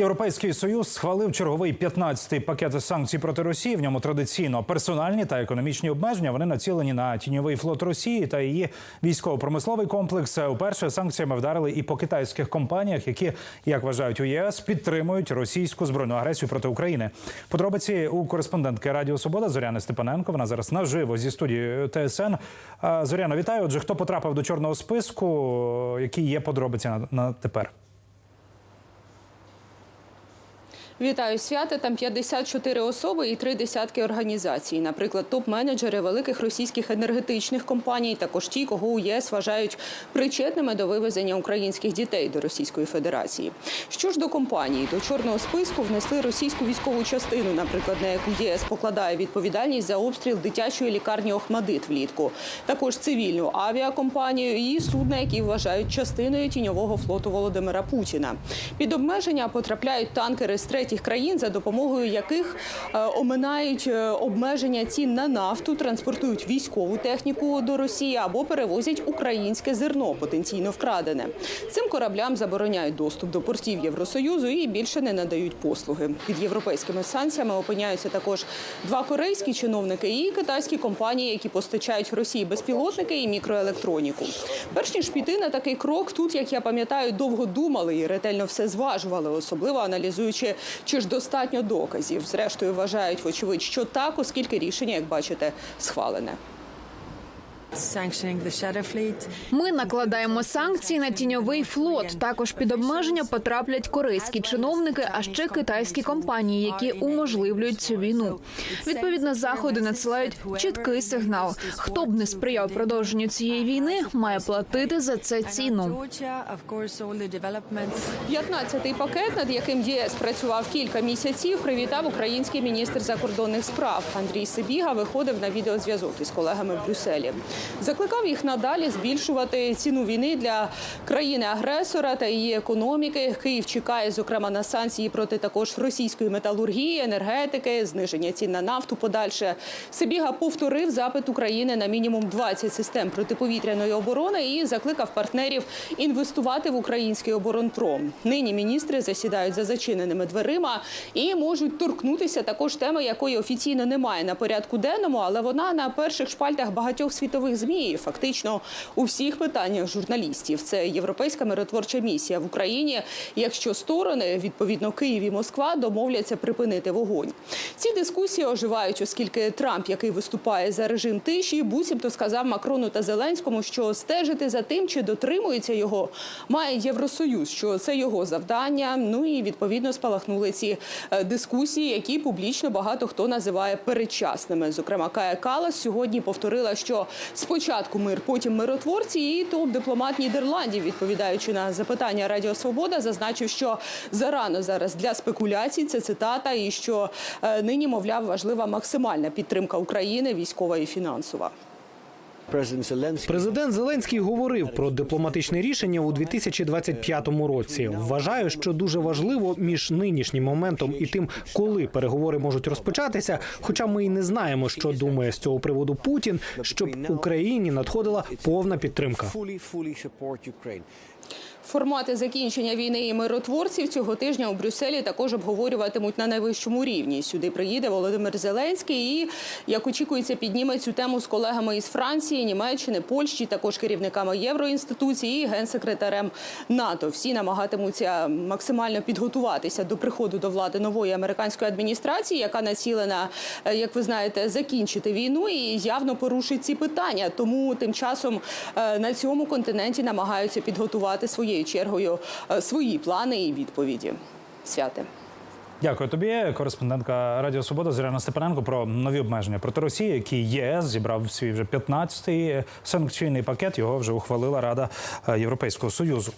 Європейський союз схвалив черговий 15-й пакет санкцій проти Росії. В ньому традиційно персональні та економічні обмеження. Вони націлені на тіньовий флот Росії та її військово-промисловий комплекс. Уперше санкціями вдарили і по китайських компаніях, які, як вважають у ЄС, підтримують російську збройну агресію проти України. Подробиці у кореспондентки Радіо Свобода Зоряни Степаненко. Вона зараз наживо зі студії ТСН. А, Зоряно, вітаю. Отже, хто потрапив до чорного списку? Які є подробиці на тепер? Вітаю свята. Там 54 особи і три десятки організацій. Наприклад, топ-менеджери великих російських енергетичних компаній, також ті, кого у ЄС вважають причетними до вивезення українських дітей до Російської Федерації. Що ж до компанії, до чорного списку внесли російську військову частину, наприклад, на яку ЄС покладає відповідальність за обстріл дитячої лікарні Охмадит влітку. Також цивільну авіакомпанію і судна, які вважають частиною тіньового флоту Володимира Путіна. Під обмеження потрапляють танкери з третіх країн, за допомогою яких е, оминають е, обмеження цін на нафту, транспортують військову техніку до Росії або перевозять українське зерно, потенційно вкрадене. Цим кораблям забороняють доступ до портів Євросоюзу і більше не надають послуги. Під європейськими санкціями опиняються також два корейські чиновники і китайські компанії, які постачають Росії безпілотники і мікроелектроніку. Перш ніж піти на такий крок, тут, як я пам'ятаю, довго думали і ретельно все зважували, особливо аналізуючи, чи ж достатньо доказів. Зрештою, вважають, вочевидь, що так, оскільки рішення, як бачите, схвалене. Ми накладаємо санкції на тіньовий флот. Також під обмеження потраплять корейські чиновники, а ще китайські компанії, які уможливлюють цю війну. Відповідно, заходи надсилають чіткий сигнал. Хто б не сприяв продовженню цієї війни, має платити за це ціну. Georgia, of course, all the developments. 15-й пакет, над яким ЄС працював кілька місяців, привітав український міністр закордонних справ Андрій Сибіга. Виходив на відеозв'язок із колегами в Брюсселі. Закликав їх надалі збільшувати ціну війни для країни-агресора та її економіки. Київ чекає, зокрема, на санкції проти також російської металургії, енергетики, зниження цін на нафту. Подальше Сибіга повторив запит України на мінімум 20 систем протиповітряної оборони і закликав партнерів інвестувати в український оборонпром. Нині міністри засідають за зачиненими дверима і можуть торкнутися також теми, якої офіційно немає на порядку денному, але вона на перших шпальтах багатьох світових змі, і фактично у всіх питаннях журналістів. Це європейська миротворча місія в Україні. Якщо сторони, відповідно Київ і Москва, домовляться припинити вогонь. Ці дискусії оживають, оскільки Трамп, який виступає за режим тиші, буцімто сказав Макрону та Зеленському, що стежити за тим, чи дотримується його, має Євросоюз, що це його завдання. Ну і відповідно спалахнули ці е, дискусії, які публічно багато хто називає передчасними. Зокрема, Кая Калас сьогодні повторила, що спочатку мир, потім миротворці, і топ-дипломат Нідерландів, відповідаючи на запитання Радіо Свобода, зазначив, що зарано зараз для спекуляцій це цитата, і що е, нині, мовляв, важлива максимальна підтримка України, військова і фінансова. Президент Зеленський говорив про дипломатичне рішення у 2025 році. Вважаю, що дуже важливо між нинішнім моментом і тим, коли переговори можуть розпочатися. Хоча ми й не знаємо, що думає з цього приводу Путін, щоб Україні надходила повна підтримка. Формати закінчення війни і миротворців цього тижня у Брюсселі також обговорюватимуть на найвищому рівні. Сюди приїде Володимир Зеленський і, як очікується, підніме цю тему з колегами із Франції, Німеччини, Польщі, також керівниками євроінституції і генсекретарем НАТО. Всі намагатимуться максимально підготуватися до приходу до влади нової американської адміністрації, яка націлена, е, як ви знаєте, закінчити війну і явно порушить ці питання. Тому тим часом е, на цьому континенті намагаються підготувати своєю чергою е, свої плани і відповіді. Святе. Дякую тобі, кореспондентка Радіо Свобода Зоряна Степаненко про нові обмеження проти Росії, які ЄС зібрав свій вже 15-й санкційний пакет. Його вже ухвалила Рада е, Європейського союзу.